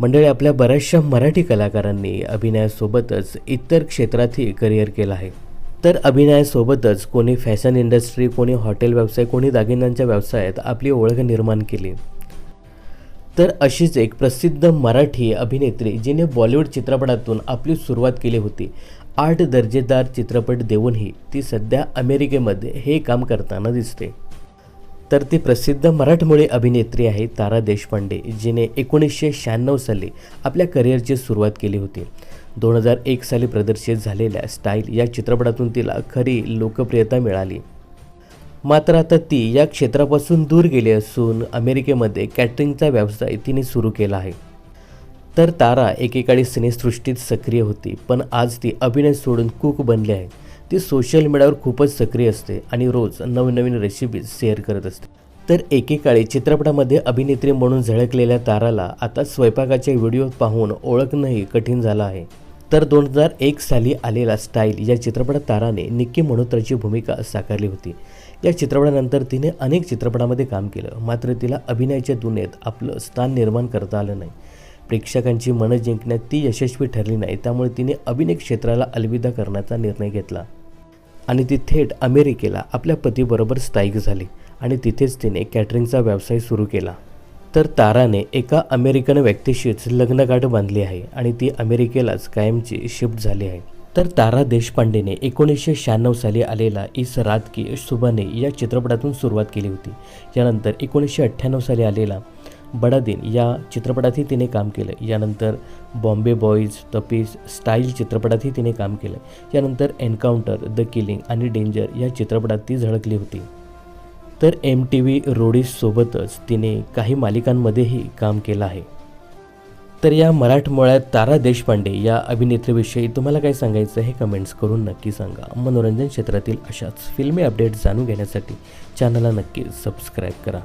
मंडळी आपल्या बऱ्याचशा मराठी कलाकारांनी अभिनयासोबतच इतर क्षेत्रातही करिअर केलं आहे. तर अभिनयासोबतच कोणी फॅशन इंडस्ट्री कोणी हॉटेल व्यवसाय कोणी दागिन्यांच्या व्यवसायात आपली ओळख निर्माण केली. तर अशीच एक प्रसिद्ध मराठी अभिनेत्री जिने बॉलिवूड चित्रपटातून आपली सुरुवात केली होती. आठ दर्जेदार चित्रपट देऊनही ती सध्या अमेरिकेमध्ये हे काम करताना दिसते. तर ती प्रसिद्ध मराठमोळी अभिनेत्री आहे तारा देशपांडे जिने एकोणीसशे शहाण्णव साली आपल्या करिअरची सुरुवात केली होती. दोन हजार एक साली प्रदर्शित झालेल्या स्टाईल या चित्रपटातून तिला खरी लोकप्रियता मिळाली. मात्र आता ती या क्षेत्रापासून दूर गेली असून अमेरिकेमध्ये कॅटरिंगचा व्यवसाय तिने सुरू केला आहे. तर तारा एकेकाळी सिनेसृष्टीत सक्रिय होती पण आज ती अभिनय सोडून कुक बनली आहे. ती सोशल मीडियावर खूपच सक्रिय असते आणि रोज नवनवीन रेसिपीज शेअर करत असते. तर एकेकाळी चित्रपटामध्ये अभिनेत्री म्हणून झळकलेल्या ताराला आता स्वयंपाकाचे व्हिडिओ पाहून ओळखणंही कठीण झालं आहे. तर दोन हजार एक साली आलेला स्टाईल या चित्रपटात ताराने निक्की मल्होत्राची भूमिका साकारली होती. या चित्रपटानंतर तिने अनेक चित्रपटामध्ये काम केलं मात्र तिला अभिनयाच्या दुनियेत आपलं स्थान निर्माण करता आलं नाही. प्रेक्षकांची मनं जिंकण्यात ती यशस्वी ठरली नाही त्यामुळे तिने अभिनय क्षेत्राला अलविदा करण्याचा निर्णय घेतला. आणि ती थेट अमेरिकेला आपल्या पतीबरोबर स्थायिक झाली आणि तिथेच तिने कॅटरिंगचा व्यवसाय सुरू केला. तर ताराने एका अमेरिकन व्यक्तीशीच लग्नगाठ बांधली आहे आणि ती अमेरिकेलाच कायमची शिफ्ट झाली आहे. तर तारा देशपांडेने एकोणीसशे शहाण्णव साली आलेला इस रात की सुबाने या चित्रपटातून सुरुवात केली होती. यानंतर एकोणीसशे अठ्ठ्याण्णव साली आलेला बडा दिन या चित्रपटातही तिने काम केलं. यानंतर बॉम्बे बॉईज तपीस स्टाईल चित्रपटातही तिने काम केलं. यानंतर एन्काउंटर द किलिंग आणि डेंजर या चित्रपटात ती झळकली होती. तर एम टी व्ही रोडीजसोबतच तिने काही मालिकांमध्येही काम केलं आहे. तर या मराठमोळ्यात तारा देशपांडे या अभिनेत्रीविषयी तुम्हाला काय सांगायचं हे कमेंट्स करून नक्की सांगा. मनोरंजन क्षेत्रातील अशाच फिल्मी अपडेट्स जाणून घेण्यासाठी चॅनलला नक्की सबस्क्राईब करा.